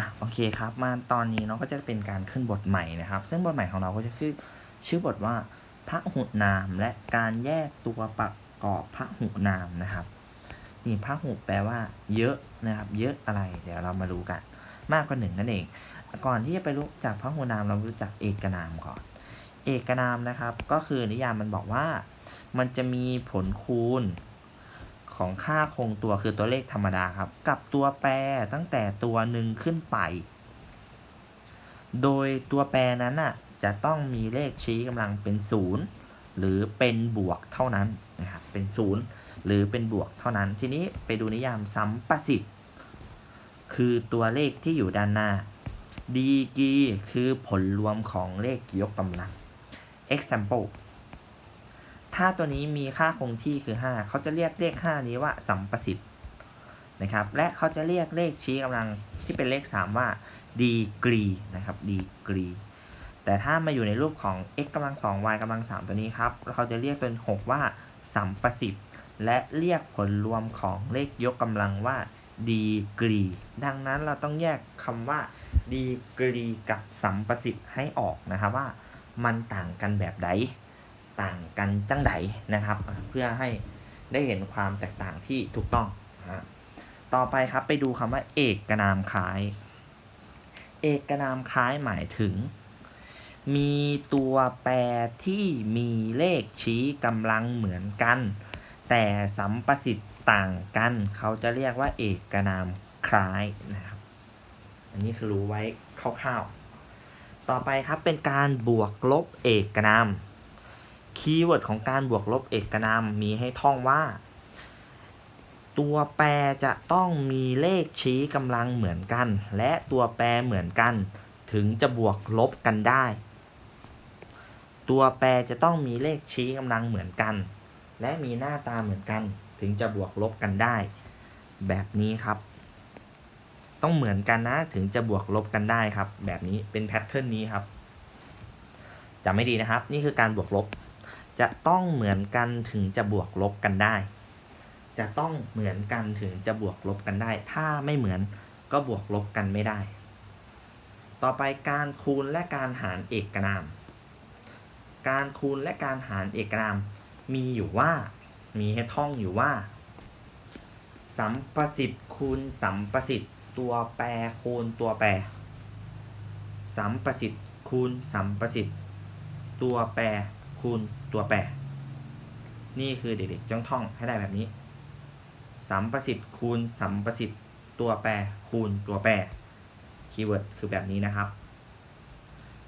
อะโอเคครับมาตอนนี้เนาะก็จะเป็นการขึ้นบทใหม่นะครับ ซึ่งบทใหม่ของเราก็จะคือชื่อบทว่าพระหุนามและการแยกตัวประกอบพระหุนามนะครับนี่พระหุแปลว่า เยอะนะครับ เยอะอะไร เดี๋ยวเรามารู้กัน มากกว่าหนึ่งนั่นเอง ก่อนที่จะไปรู้จักพระหุนามเรารู้จักเอกนามก่อน เอกนามนะครับ ก็คือนิยามมันบอกว่า มันจะมีผลคูณ ของค่าคงตัวคือตัวเลขธรรมดาครับ กับตัวแปรตั้งแต่ตัวหนึ่งขึ้นไป โดยตัวแปรนั้นน่ะจะต้องมีเลขชี้กำลังเป็นศูนย์หรือเป็นบวกเท่านั้นนะครับเป็นศูนย์หรือเป็นบวกเท่านั้น ทีนี้ไปดูนิยามสัมประสิทธิ์ คือตัวเลขที่อยู่ด้านหน้าดีกีคือผลรวมของเลขยกกำลัง example ถ้าตัวนี้มีค่าคงที่คือ 5 เขาจะเรียกเลข 5 นี้ว่าสัมประสิทธิ์นะครับ และเขาจะเรียกเลขชี้กำลังที่เป็นเลข 3 ว่าดีกรีนะครับดีกรีแต่ถ้ามาอยู่ในรูปของ x กำลัง2 y กำลัง 3 ตัวนี้ครับ เขาจะเรียกเป็น 6 ว่าสัมประสิทธิ์และเรียกผลรวมของเลขยกกำลังว่าดีกรี ดังนั้นเราต้องแยกคำว่าดีกรีกับสัมประสิทธิ์ให้ออกนะครับว่ามันต่างกันแบบใด ต่างกันจังไดนะครับ เพื่อให้ได้เห็นความแตกต่างที่ถูกต้องนะฮะต่อไปครับไปดูคำว่า เอกนามคล้าย เอกนามคล้ายหมายถึง มีตัวแปรที่มีเลขชี้กำลังเหมือนกัน แต่สัมประสิทธิ์ต่างกัน เขาจะเรียกว่า เอกนามคล้ายนะครับ อันนี้คือรู้ไว้คร่าวๆ ต่อไปครับเป็นการบวกลบเอกนาม คีย์เวิร์ดของการบวกลบเอกนามมีให้ท่องว่า ตัวแปรจะต้องมีเลขชี้กำลังเหมือนกัน และตัวแปรเหมือนกัน ถึงจะบวกลบกันได้ ตัวแปรจะต้องมีเลขชี้กำลังเหมือนกัน และมีหน้าตาเหมือนกัน ถึงจะบวกลบกันได้ แบบนี้ครับ ต้องเหมือนกันนะถึงจะบวกลบกันได้ครับ แบบนี้เป็นแพทเทิร์นนี้ครับจำไม่ดีนะครับ นี่คือการบวกลบ จะต้องเหมือนกันถึงจะบวกลบกันได้ จะต้องเหมือนกันถึงจะบวกลบกันได้ ถ้าไม่เหมือนก็บวกลบกันไม่ได้ ต่อไปการคูณและการหารเอกนาม การคูณและการหารเอกนาม มีอยู่ว่า มีให้ท่องอยู่ว่า สัมประสิทธิ์คูณสัมประสิทธิ์ตัวแปรคูณตัวแปร สัมประสิทธิ์คูณสัมประสิทธิ์ตัวแปร คูณตัวแปร นี่คือเด็กๆจ้องท่องให้ได้แบบนี้สัมประสิทธิ์คูณสัมประสิทธิ์ตัวแปรคูณตัวแปรคีย์เวิร์ดคือแบบนี้นะครับ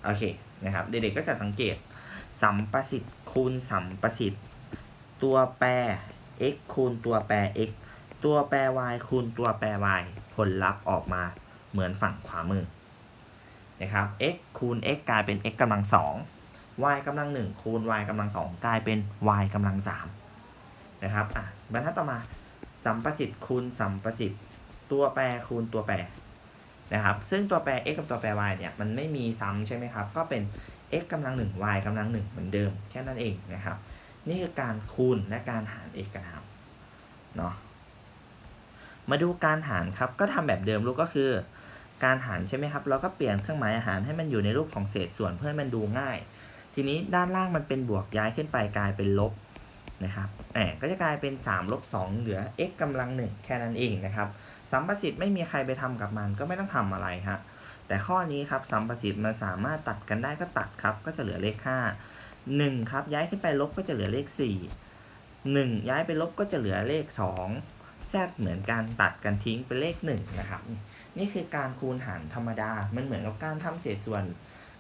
โอเคนะครับ เด็กๆก็จะสังเกต สัมประสิทธิ์คูณสัมประสิทธิ์ ตัวแปร x คูณตัวแปร x ตัวแปร y คูณตัวแปร y ผลลัพธ์ออกมาเหมือนฝั่งขวามือนะครับ x คูณ x กลายเป็น x กำลังสอง y กำลังหนึ่งคูณ y กำลังสองกลายเป็น y กำลังสามนะครับอะบรรทัดต่อมาสัมประสิทธิ์คูณสัมประสิทธิ์ตัวแปรคูณตัวแปรนะครับซึ่งตัวแปร x กับตัวแปร y เนี่ยมันไม่มีซ้ำใช่ไหมครับ ก็เป็น x กำลังหนึ่ง y กำลังหนึ่งเหมือนเดิมแค่นั้นเองนะครับ นี่คือการคูณและการหารเอกนามเนาะมาดูการหารครับก็ทำแบบเดิมลูกก็คือ การหารใช่ไหมครับ เราก็เปลี่ยนเครื่องหมายอาหารให้มันอยู่ในรูปของเศษส่วนเพื่อให้มันดูง่าย ทีนี้ด้านล่างมันเป็นบวกย้ายขึ้นไปกลายเป็นลบนะครับแหมก็จะกลายเป็น 3 ลบ 2 เหลือ x กำลังหนึ่งแค่นั้นเองนะครับสัมประสิทธิ์ไม่มีใครไปทำกับมันก็ไม่ต้องทำอะไรฮะแต่ข้อนี้ครับสัมประสิทธิ์มันสามารถตัดกันได้ก็ตัดครับก็จะเหลือเลข 5 1ครับย้ายขึ้นไปลบก็จะเหลือเลข 4 1 ย้ายไปลบก็จะเหลือเลข2แทรกเหมือนกันตัดกันทิ้งเป็นเลข1นะครับนี่คือการคูณหารธรรมดา มันเหมือนกับการทำเศษส่วน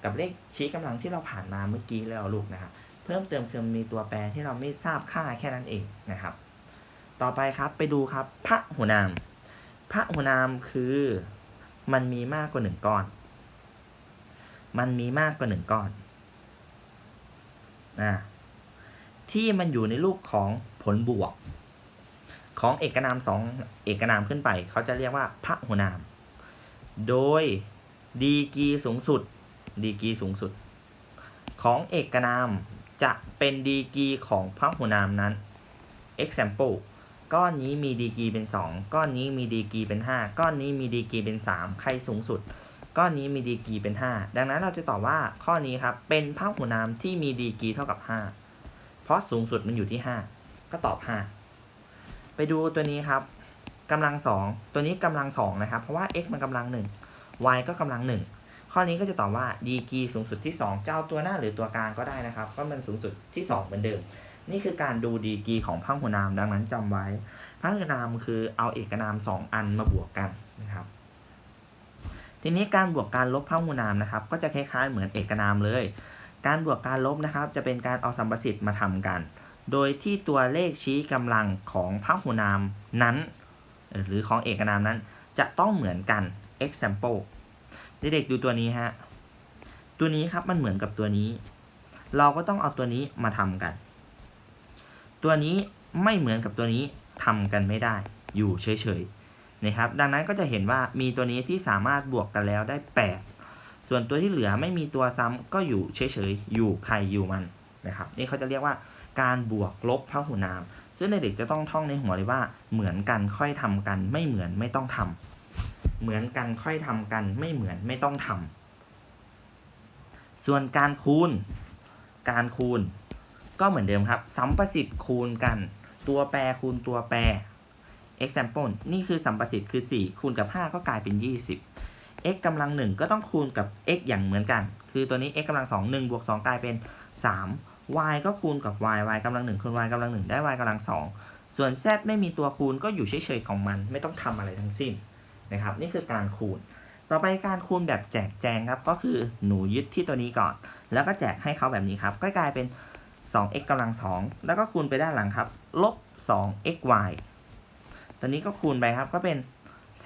กับเลขชี้กำลังที่เราผ่านมาเมื่อกี้แล้วลูกนะครับเพิ่มเติมคือมีตัวแปรที่เราไม่ทราบค่าแค่นั้นเองนะครับ ต่อไปครับไปดูครับพระหัวนามพระหัวนามคือมันมีมากกว่าหนึ่งก้อน มันมีมากกว่าหนึ่งก้อนนะที่มันอยู่ในรูปของผลบวก ของเอกนามสองเอกนามขึ้นไป เขาจะเรียกว่าพระหัวนาม โดยดีกีสูงสุด ดีกีสูงสุด ของเอกนามจะเป็นดีกีของพระหัวนามนั้น example ก้อนนี้มีดีกีเป็นสองก้อนนี้มีดีกีเป็นห้าก้อนนี้มีดีกีเป็นสามใครสูงสุด ก้อนนี้มีดีกีเป็นห้าดังนั้นเราจะตอบว่าข้อนี้ครับเป็นพหุนามที่มีดีกีเท่ากับห้าเพราะสูงสุดมันอยู่ที่ห้าก็ตอบห้าไปดูตัวนี้ครับกำลังสองตัวนี้กำลังสองนะครับเพราะว่า x มันกำลังหนึ่ง y ก็กำลังหนึ่ง ข้อนี้ก็จะตอบว่าดีกีสูงสุดที่สองจะเอาตัวหน้าหรือตัวกลางก็ได้นะครับ ก็มันสูงสุดที่สองเหมือนเดิม นี่คือการดูดีกีของพังหุนามดังนั้นจำไว้พังหุนามคือเอาเอกนามสองอันมาบวกกันนะครับ ทีนี้การบวกการลบพังหุนามนะครับ ก็จะคล้ายๆเหมือนเอกนามเลย การบวกการลบนะครับ จะเป็นการเอาสัมประสิทธิ์มาทำกัน โดยที่ตัวเลขชี้กำลังของพังหุนามนั้น หรือของเอกนามนั้น จะต้องเหมือนกัน example เด็กๆดูตัวนี้ฮะ ตัวนี้ครับมันเหมือนกับตัวนี้ เราก็ต้องเอาตัวนี้มาทำกัน ตัวนี้ไม่เหมือนกับตัวนี้ทำกันไม่ได้ อยู่เฉยๆนะครับ ดังนั้นก็จะเห็นว่ามีตัวนี้ที่สามารถบวกกันแล้วได้ 8 ส่วนตัวที่เหลือไม่มีตัวซ้ำก็อยู่เฉยๆอยู่ใครอยู่มันนะครับ นี่เขาจะเรียกว่าการบวกลบพหุนาม ซึ่งเด็กๆจะต้องท่องในหัวเลยว่าเหมือนกันค่อยทำกันไม่เหมือนไม่ต้องทำ เหมือนกันค่อยทำกันไม่เหมือนไม่ต้องทำส่วนการคูณ การคูณ ก็เหมือนเดิมครับ สัมประสิทธิ์คูณกัน ตัวแปรคูณตัวแปร example นี่คือสัมประสิทธิ์คือ 4 คูณกับ 5 ก็กลายเป็น 20 x กำลัง 1 ก็ต้องคูณกับ x อย่างเหมือนกัน คือตัวนี้ x กำลัง2 1บวก2กลายเป็น 3 y ก็คูณกับ y y กำลัง1คูณ y กำลัง1ได้ y กำลัง2ส่วน z ไม่มีตัวคูณก็อยู่เฉยๆของมัน ไม่ต้องทำอะไรทั้งสิ้น นะครับ นี่คือการคูณ ต่อไปการคูณแบบแจกแจงครับ ก็คือหนูยึดที่ตัวนี้ก่อน แล้วก็แจกให้เขาแบบนี้ครับก็กลายเป็น 2x กำลัง 2 แล้วก็คูณไปด้านหลังครับลบ 2xy ตัวนี้ก็คูณไปครับก็เป็น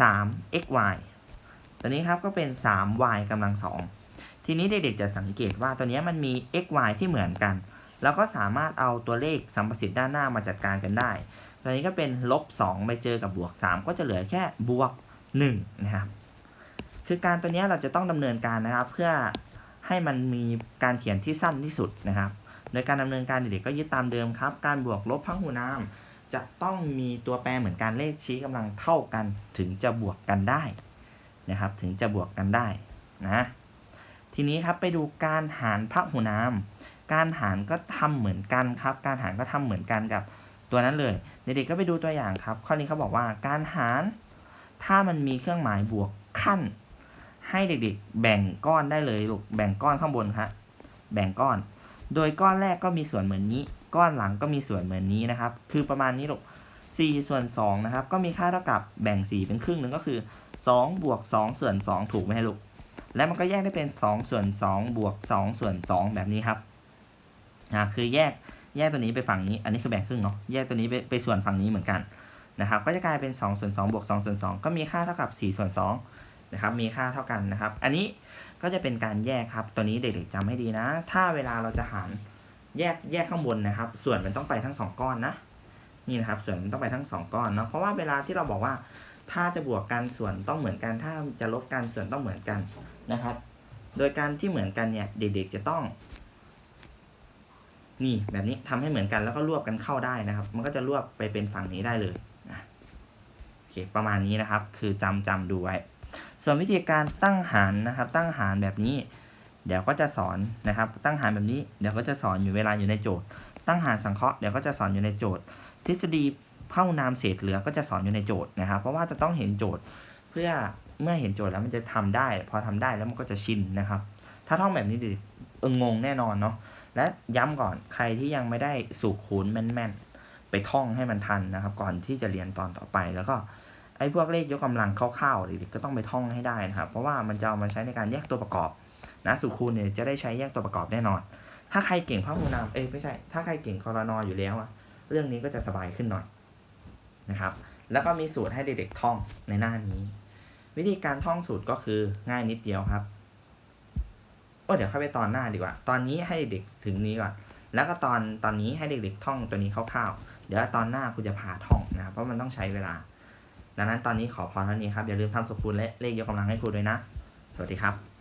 3xy ตัวนี้ครับก็เป็น 3y กำลัง 2 ทีนี้เด็กๆจะสังเกตว่าตัวนี้มันมี xy ที่เหมือนกัน แล้วก็สามารถเอาตัวเลขสัมประสิทธิ์ด้านหน้ามาจัดการกันได้ ตัวนี้ก็เป็นลบ 2 ไปเจอกับบวก 3 ก็จะเหลือแค่บวก 1นะครับคือการตัวนี้เราจะต้องดำเนินการนะครับ เพื่อให้มันมีการเขียนที่สั้นที่สุดนะครับ โดยการดำเนินการเด็กๆก็ยึดตามเดิมครับ การบวกลบพหุนามจะต้องมีตัวแปรเหมือนกันเลขชี้กำลังเท่ากัน ถึงจะบวกกันได้นะครับ ถึงจะบวกกันได้นะทีนี้ครับไปดูการหารพหุนาม การหารก็ทำเหมือนกันครับ การหารก็ทำเหมือนกันกับตัวนั้นเลย เด็กๆก็ไปดูตัวอย่างครับ ข้อนี้เขาบอกว่าการหาร ถ้ามันมีเครื่องหมายบวกขั้น ให้เด็กๆ แบ่งก้อนได้เลยลูกแบ่งก้อนข้างบนครับแบ่งก้อน โดยก้อนแรกก็มีส่วนเหมือนนี้ ก้อนหลังก็มีส่วนเหมือนนี้นะครับ คือประมาณนี้ลูก4ส่วน2นะครับ ก็มีค่าเท่ากับแบ่ง 4 เป็นครึ่งหนึ่งก็คือ2บวก2ส่วน2ถูกไหมลูก และมันก็แยกได้เป็น 2 ส่วน2บวก2ส่วน2แบบนี้ครับอ่าคือแยกแยกตัวนี้ไปฝั่งนี้ อันนี้คือแบ่งครึ่งเนาะ แยกตัวนี้ไปไปส่วนฝั่งนี้เหมือนกัน นะครับก็จะกลายเป็น2ส่วน2บวก2ส่วน2ก็มีค่าเท่ากับ4ส่วน2นะครับมีค่าเท่ากันนะครับ อันนี้ก็จะเป็นการแยกครับ ตัวนี้เด็กๆจำให้ดีนะ ถ้าเวลาเราจะหารแยกแยกข้างบนนะครับ ส่วนมันต้องไปทั้งสองก้อนนะนี่นะครับส่วนมันต้องไปทั้งสองก้อนเนาะเพราะว่าเวลาที่เราบอกว่า ถ้าจะบวกกันส่วนต้องเหมือนกัน ถ้าจะลบกันส่วนต้องเหมือนกันนะครับ โดยการที่เหมือนกันเนี่ยเด็กๆจะต้องนี่แบบนี้ทำให้เหมือนกันแล้วก็รวบกันเข้าได้นะครับ มันก็จะรวบไปเป็นฝั่งนี้ได้เลย คประมาณนี้นะครับ คือจำจำดูไว้ ส่วนวิธีการตั้งหารนะครับ ตั้งหารแบบนี้ เดี๋ยวก็จะสอนนะครับ ตั้งหารแบบนี้เดี๋ยวก็จะสอนอยู่เวลาอยู่ในโจทย์ ตั้งหารสังเคราะห์เดี๋ยวก็จะสอนอยู่ในโจทย์ ทฤษฎีเข้านามเศษเหลือก็จะสอนอยู่ในโจทย์นะครับ เพราะว่าจะต้องเห็นโจทย์ เพื่อเมื่อเห็นโจทย์แล้วมันจะทำได้ พอทำได้แล้วมันก็จะชินนะครับ ถ้าท่องแบบนี้ดิเอองงแน่นอนเนาะและย้ำก่อนใครที่ยังไม่ได้สูตรคูณแม่นๆ ท่องให้มันทันนะครับ ก่อนที่จะเรียนตอนต่อไปแล้วก็ไอ้พวกเลขยกกำลังคร่าวๆเด็กๆก็ต้องไปท่องให้ได้นะครับ เพราะว่ามันจะเอามาใช้ในการแยกตัวประกอบนะสูตรคูณเนี่ยจะได้ใช้แยกตัวประกอบแน่นอน ถ้าใครเก่งพหุนามเอ้ยไม่ใช่ ถ้าใครเก่งคอรนออยู่แล้วอะเรื่องนี้ก็จะสบายขึ้นหน่อยนะครับ แล้วก็มีสูตรให้เด็กๆท่องในหน้านี้ วิธีการท่องสูตรก็คือง่ายนิดเดียวครับโอ้เดี๋ยวเข้าไปตอนหน้าดีกว่า ตอนนี้ให้เด็กถึงนี้ก่อนแล้วก็ตอนตอนนี้ให้เด็กๆท่องตัวนี้คร่าวๆ เดี๋ยวตอนหน้าคุณจะพาท่องนะครับ เพราะมันต้องใช้เวลา ดังนั้นตอนนี้ขอพอเท่านี้ครับ อย่าลืมทำสมคูณและเลขยกกำลังให้ครูด้วยนะ สวัสดีครับ